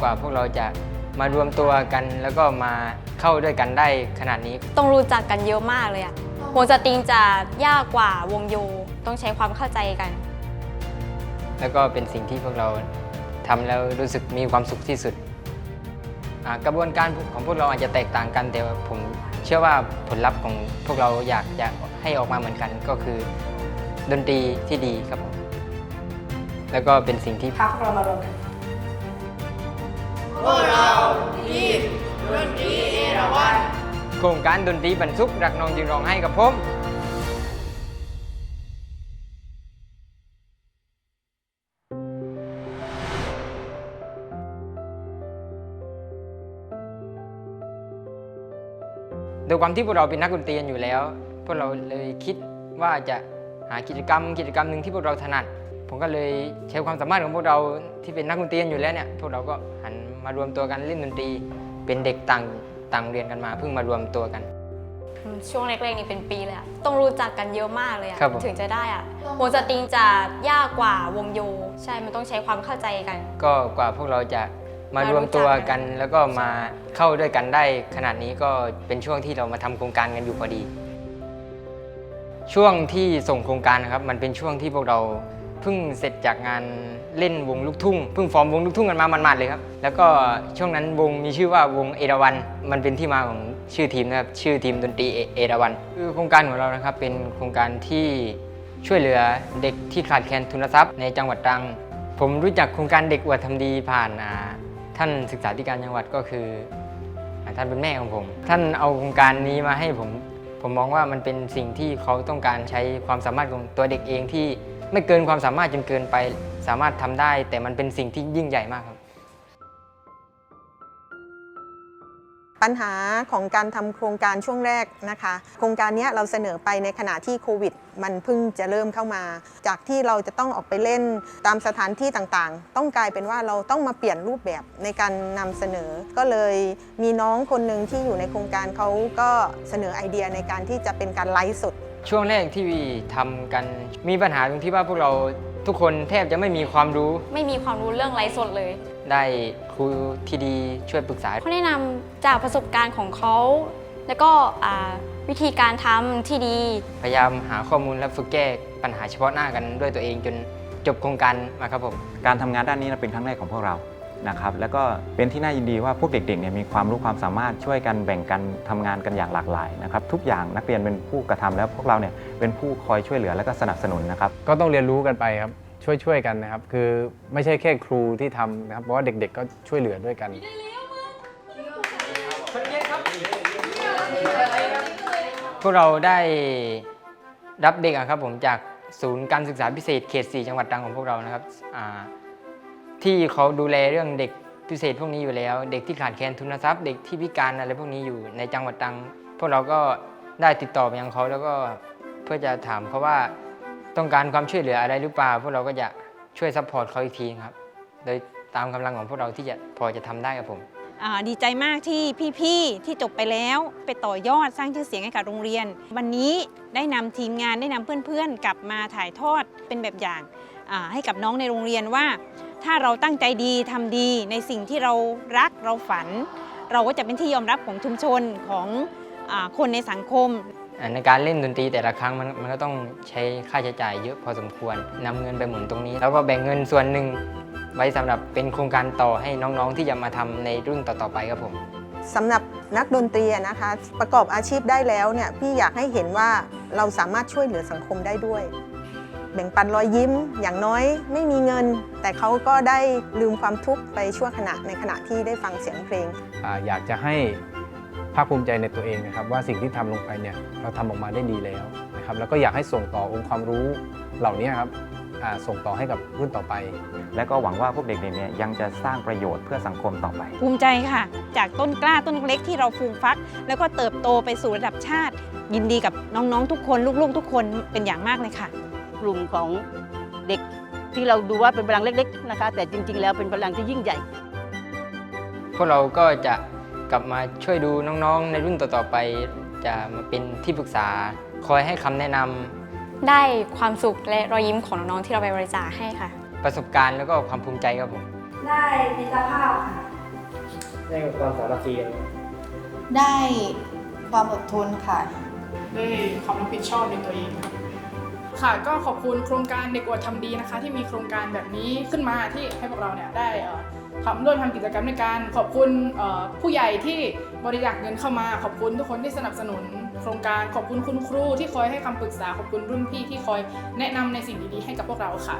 กว่าพวกเราจะมารวมตัวกัน แล้วก็มาเข้าด้วยกันได้ขนาดนี้ ต้องรู้จักกันเยอะมากเลยอะวงสตริงจะยากกว่าวงโย ต้องใช้ความเข้าใจกัน แล้วก็เป็นสิ่งที่พวกเราทำแล้วรู้สึกมีความสุขที่สุดอ่ากระบวนการของพวกเราอาจจะแตกต่างกัน แต่ว่าผมเชื่อว่าผลลัพธ์ของพวกเราอยากจะให้ออกมาเหมือนกันก็คือ ดนตรีที่ดีครับผมแล้วก็เป็นสิ่งที่พาพวกเรามารวมกัน โครงการดนตรีบรรทุกรักน้องจึงร้องให้กับผมโดยความที่พวกเราเป็นนักดนตรีอยู่แล้ว พวกเราเลยคิดว่าจะหากิจกรรม กิจกรรมหนึ่งที่พวกเราถนัด ผมก็เลยใช้ความสามารถของพวกเราที่เป็นนักดนตรีอยู่แล้วเนี่ย พวกเราก็หัน มารวมตัวกันเล่นดนตรี เป็นเด็กต่างต่างเรียนกันมาเพิ่งมารวมตัวกัน ช่วงแรกๆนี่เป็นปีเลยอะต้องรู้จักกันเยอะมากเลยอะครับผม ถึงจะได้อะวงสตริงจะยากกว่าวงโย ใช่ มันต้องใช้ความเข้าใจกัน ก็กว่าพวกเราจะมารวมตัวกัน แล้วก็มาเข้าด้วยกันได้ขนาดนี้ก็เป็นช่วงที่เรามาทำโครงการกันอยู่พอดี ช่วงที่ส่งโครงการนะครับ มันเป็นช่วงที่พวกเรา เพิ่งเสร็จจากงานเล่นวงลูกทุ่งเพิ่งฟอร์มวงลูกทุ่งกันมาหมันๆเลยครับ แล้วก็ช่วงนั้นวงมีชื่อว่าวงเอราวันมันเป็นที่มาของชื่อทีมนะครับชื่อทีมดนตรีเอราวันคือโครงการของเรานะครับเป็นโครงการที่ช่วยเหลือเด็กที่ขาดแคลนทุนทรัพย์ในจังหวัดตรัง ผมรู้จักโครงการเด็กอวดทำดีผ่านท่านศึกษาธิการจังหวัดก็คือท่านเป็นแม่ของผม ท่านเอาโครงการนี้มาให้ผม ผมมองว่ามันเป็นสิ่งที่เขาต้องการใช้ความสามารถของตัวเด็กเองที่ ไม่เกินความสามารถจนเกินไป สามารถทำได้ แต่มันเป็นสิ่งที่ยิ่งใหญ่มากครับ ปัญหาของการทำโครงการช่วงแรกนะคะ โครงการนี้เราเสนอไปในขณะที่โควิด มันเพิ่งจะเริ่มเข้ามา จากที่เราจะต้องออกไปเล่นตามสถานที่ต่างๆ ต้องกลายเป็นว่าเราต้องมาเปลี่ยนรูปแบบในการนำเสนอ ก็เลยมีน้องคนหนึ่งที่อยู่ในโครงการเขาก็เสนอไอเดียในการที่จะเป็นการไลฟ์สด ช่วงแรกที่ทำกันมีปัญหาตรงที่ว่าพวกเราทุกคนแทบจะไม่มีความรู้ ไม่มีความรู้เรื่องไลฟ์สดเลย ได้ครูที่ดีช่วยปรึกษาเขาแนะนำจากประสบการณ์ของเขา แล้วก็อ่าวิธีการทำที่ดี พยายามหาข้อมูลและฝึกแก้ปัญหาเฉพาะหน้ากันด้วยตัวเองจนจบโครงการมาครับผม การทำงานด้านนี้เป็นครั้งแรกของพวกเรา นะครับแล้วก็เป็นที่น่ายินดีว่าพวกเด็กๆเนี่ยมีความรู้ความสามารถช่วยกันแบ่งกันทำงานกันอย่างหลากหลายนะครับทุกอย่างนักเรียนเป็นผู้กระทำแล้วพวกเราเนี่ยเป็นผู้คอยช่วยเหลือและก็สนับสนุนนะครับก็ต้องเรียนรู้กันไปครับช่วยช่วยๆกันนะครับ คือไม่ใช่แค่ครูที่ทำนะครับเพราะว่าเด็กๆ ก็ช่วยเหลือด้วยกันพวกเราได้รับเด็กอะครับผมจากศูนย์การศึกษาพิเศษเขต 4 จังหวัดตรังของพวกเรานะครับอ่า ที่เขาดูแลเรื่องเด็กพิเศษพวกนี้อยู่แล้ว เด็กที่ขาดแคลนทุนทรัพย์ เด็กที่พิการอะไรพวกนี้อยู่ในจังหวัดตรังพวกเราก็ได้ติดต่อไปยังเขาแล้วก็เพื่อจะถามเขาว่าต้องการความช่วยเหลืออะไรหรือเปล่าพวกเราก็จะช่วยซัพพอร์ตเขาอีกทีครับ โดยตามกำลังของพวกเราที่จะพอจะทำได้ครับผมดีใจมากที่พี่ๆที่จบไปแล้วไปต่อยอดสร้างชื่อเสียงให้กับโรงเรียน วันนี้ได้นำทีมงานได้นำเพื่อนๆ กลับมาถ่ายทอดเป็นแบบอย่างให้กับน้องในโรงเรียนว่า ถ้าเราตั้งใจดีทำดีในสิ่งที่เรารักเราฝัน เราก็จะเป็นที่ยอมรับของชุมชนของอาคนในสังคมอ่าในการเล่นดนตรีแต่ละครั้งมันมันก็ต้องใช้ค่าใช้จ่ายเยอะพอสมควรนำเงินไปหมุนตรงนี้ แล้วก็แบ่งเงินส่วนหนึ่งไว้สำหรับเป็นโครงการต่อให้น้องๆ ที่จะมาทำในรุ่นต่อๆไปครับผมสำหรับนักดนตรีอะนะคะ ประกอบอาชีพได้แล้วเนี่ยพี่อยากให้เห็นว่าเราสามารถช่วยเหลือสังคมได้ด้วย แบ่งปันรอยยิ้ม อย่างน้อยไม่มีเงิน แต่เขาก็ได้ลืมความทุกข์ไปชั่วขณะในขณะที่ได้ฟังเสียงเพลง อ่าอยากจะให้ภาคภูมิใจในตัวเองนะครับว่าสิ่งที่ทำลงไปเนี่ยเราทำออกมาได้ดีแล้วนะครับแล้วก็อยากให้ส่งต่อองค์ความรู้เหล่านี้ครับอ่าส่งต่อให้กับรุ่นต่อไป และก็หวังว่าพวกเด็กๆเนี่ยยังจะสร้างประโยชน์เพื่อสังคมต่อไป ภูมิใจค่ะ จากต้นกล้าต้นเล็กที่เราฟูมฟัก แล้วก็เติบโตไปสู่ระดับชาติ ยินดีกับน้องๆทุกคน ลูกๆ ทุกคนเป็นอย่างมากเลยค่ะ กลุ่มของเด็กที่เราดูว่าเป็นพลังเล็กๆนะคะ แต่จริง ๆ แล้วเป็นพลังที่ยิ่งใหญ่ พวกเราก็จะกลับมาช่วยดูน้องๆ ในรุ่นต่อๆไป จะมาเป็นที่ปรึกษา คอยให้คำแนะนำได้ความสุขและรอยยิ้มของน้องๆที่เราไปบริจาคให้ค่ะ ประสบการณ์แล้วก็ความภูมิใจครับผม ได้มิตรภาพค่ะ ได้ความสามัคคีกันได้ความอดทนค่ะด้วยความรับผิดชอบในตัวเองครับ ค่ะก็ขอบคุณโครงการเด็กอวดทำดีนะคะ ที่มีโครงการแบบนี้ขึ้นมาที่ให้พวกเราเนี่ยได้ทำร่วมทำกิจกรรมในการขอบคุณผู้ใหญ่ที่บริจาคเงินเข้ามา ขอบคุณทุกคนที่สนับสนุน โครงการขอบคุณคุณครูที่คอยให้คำปรึกษาขอบคุณรุ่นพี่ที่คอยแนะนำในสิ่งดีๆให้กับพวกเราค่ะ